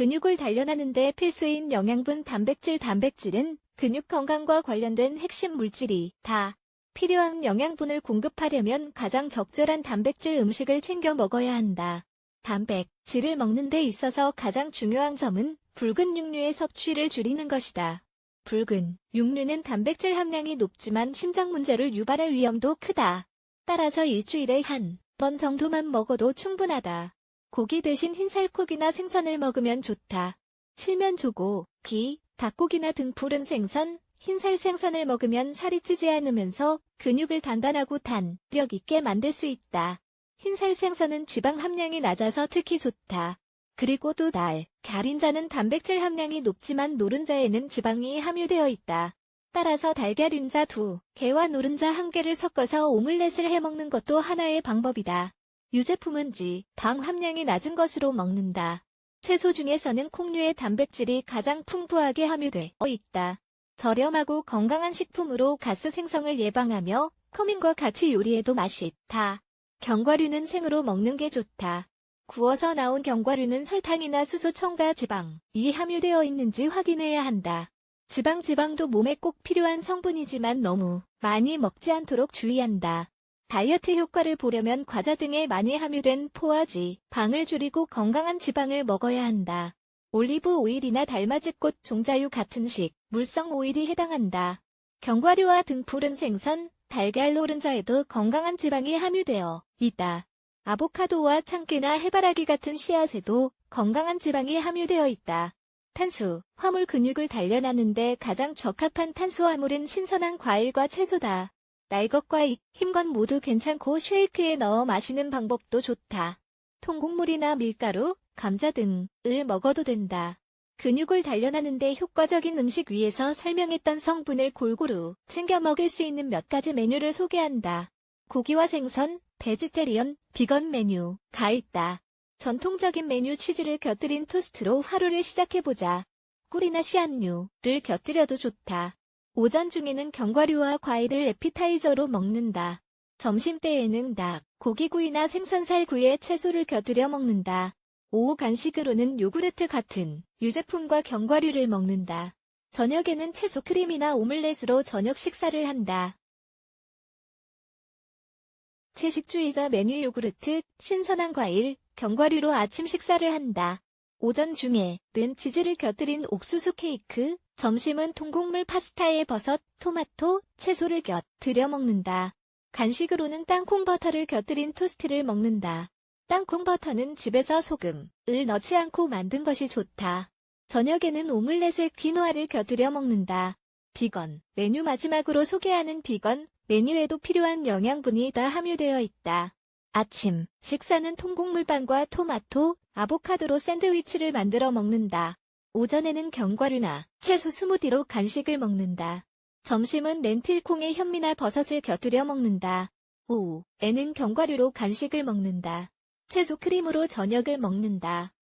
근육을 단련하는데 필수인 영양분 단백질 단백질은 근육 건강과 관련된 핵심 물질이 다 필요한 영양분을 공급하려면 가장 적절한 단백질 음식을 챙겨 먹어야 한다. 단백질을 먹는 데 있어서 가장 중요한 점은 붉은 육류의 섭취를 줄이는 것이다. 붉은 육류는 단백질 함량이 높지만 심장 문제를 유발할 위험도 크다. 따라서 일주일에 한 번 정도만 먹어도 충분하다. 고기 대신 흰살코기나 생선을 먹으면 좋다. 칠면 조고, 기, 닭고기나 등 푸른 생선, 흰살 생선을 먹으면 살이 찌지 않으면서 근육을 단단하고 탄력 있게 만들 수 있다. 흰살 생선은 지방 함량이 낮아서 특히 좋다. 그리고 또 날, 갸린자는 단백질 함량이 높지만 노른자에는 지방이 함유되어 있다. 따라서 달걀 인자 두 개와 노른자 한 개를 섞어서 오믈렛을 해먹는 것도 하나의 방법이다. 유제품은 지, 방 함량이 낮은 것으로 먹는다. 채소 중에서는 콩류의 단백질이 가장 풍부하게 함유되어 있다. 저렴하고 건강한 식품으로 가스 생성을 예방하며 커민과 같이 요리해도 맛있다. 견과류는 생으로 먹는 게 좋다. 구워서 나온 견과류는 설탕이나 수소 첨가 지방 이 함유되어 있는지 확인해야 한다. 지방 지방도 몸에 꼭 필요한 성분이지만 너무 많이 먹지 않도록 주의한다. 다이어트 효과를 보려면 과자 등에 많이 함유된 포화지, 방을 줄이고 건강한 지방을 먹어야 한다. 올리브 오일이나 달맞이꽃 종자유 같은 식, 물성 오일이 해당한다. 견과류와 등 푸른 생선, 달걀 노른자에도 건강한 지방이 함유되어 있다. 아보카도와 참깨나 해바라기 같은 씨앗에도 건강한 지방이 함유되어 있다. 탄수, 화물 근육을 단련하는데 가장 적합한 탄수화물은 신선한 과일과 채소다. 날 것과 익, 흰건 모두 괜찮고 쉐이크에 넣어 마시는 방법도 좋다. 통곡물이나 밀가루, 감자 등을 먹어도 된다. 근육을 단련하는데 효과적인 음식 위에서 설명했던 성분을 골고루 챙겨 먹을 수 있는 몇 가지 메뉴를 소개한다. 고기와 생선, 베지테리언, 비건 메뉴가 있다. 전통적인 메뉴 치즈를 곁들인 토스트로 하루를 시작해보자. 꿀이나 씨앗류를 곁들여도 좋다. 오전 중에는 견과류와 과일을 에피타이저로 먹는다. 점심때에는 닭, 고기구이나 생선살구이에 채소를 곁들여 먹는다. 오후 간식으로는 요구르트 같은 유제품과 견과류를 먹는다. 저녁에는 채소 크림이나 오믈렛으로 저녁 식사를 한다. 채식주의자 메뉴 요구르트, 신선한 과일, 견과류로 아침 식사를 한다. 오전 중에 는 치즈를 곁들인 옥수수 케이크, 점심은 통곡물 파스타에 버섯, 토마토, 채소를 곁들여 먹는다. 간식으로는 땅콩 버터를 곁들인 토스트를 먹는다. 땅콩 버터는 집에서 소금을 넣지 않고 만든 것이 좋다. 저녁에는 오믈렛에 귀노아를 곁들여 먹는다. 비건 메뉴 마지막으로 소개하는 비건 메뉴에도 필요한 영양분이 다 함유되어 있다. 아침 식사는 통곡물빵과 토마토, 아보카도로 샌드위치를 만들어 먹는다. 오전에는 견과류나 채소 스무디로 간식을 먹는다. 점심은 렌틸콩에 현미나 버섯을 곁들여 먹는다. 오후에는 견과류로 간식을 먹는다. 채소 크림으로 저녁을 먹는다.